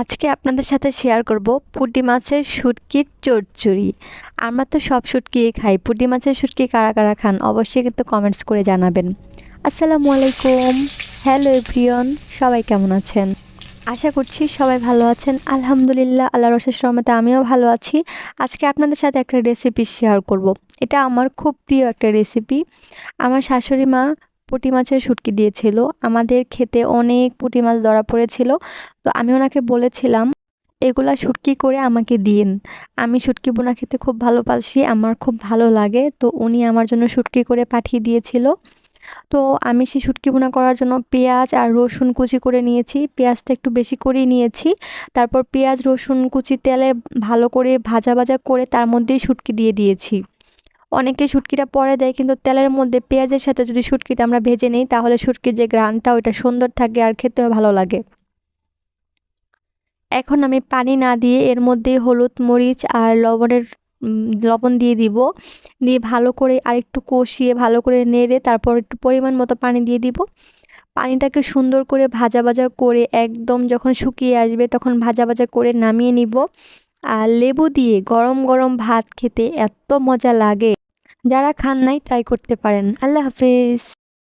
আজকে আপনাদের সাথে শেয়ার করব পুঁটি মাছের শুটকির চচ্চড়ি। আমরা তো সব শুটকি খাই। পুঁটি মাছের শুটকি কারা কারা খান অবশ্যই কিন্তু কমেন্টস করে জানাবেন। আসসালামু আলাইকুম। হ্যালো এভরিয়ন সবাই কেমন আছেন? আশা করছি সবাই ভালো আছেন। আলহামদুলিল্লাহ আল্লাহ রসের রহমতে আমিও ভালো আছি। আজকে আপনাদের সাথে একটা রেসিপি শেয়ার করব। এটা আমার খুব প্রিয় একটা রেসিপি আমার শাশুড়ি মা পুঁটি মাছের শুটকি দিয়েছিল। আমাদের খেতে অনেক পুঁটি মাছ ধরা পড়েছিল। তো আমি ওনাকে বলেছিলাম, এগুলা শুটকি করে আমাকে দিন আমি শুটকি বোনা খেতে খুব ভালোবাসি, আমার খুব ভালো লাগে। তো উনি আমার জন্য শুটকি করে পাঠিয়ে দিয়েছিল। তো আমি সেই শুটকি বোনা করার জন্য পেঁয়াজ আর রসুন কুচি করে নিয়েছি। পেঁয়াজটা একটু বেশি করেই নিয়েছি। তারপর পেঁয়াজ, রসুন কুচি তেলে ভালো করে ভাজা ভাজা করে তার মধ্যেই শুটকি দিয়ে দিয়েছি। অনেকে শুটকিটা পরে দেয়, কিন্তু তেলের মধ্যে পেঁয়াজের সাথে যদি শুটকিটা আমরা ভেজে নিই, তাহলে শুটকির যে গ্রানটা ওইটা সুন্দর থাকে আর খেতেও ভালো লাগে। এখন আমি পানি না দিয়ে এর মধ্যে হলুদ, মরিচ আর লবণের লবণ দিয়ে দিব। দিয়ে ভালো করে আরেকটু কষিয়ে ভালো করে নেড়ে তারপর একটু পরিমাণ মতো পানি দিয়ে দিব। পানিটাকে সুন্দর করে ভাজা ভাজা করে একদম যখন শুকিয়ে আসবে তখন ভাজা ভাজা করে নামিয়ে নিব। আর লেবু দিয়ে গরম গরম ভাত খেতে এত মজা লাগে। যারা খান নাই ট্রাই করতে পারেন। আল্লাহ হাফিজ।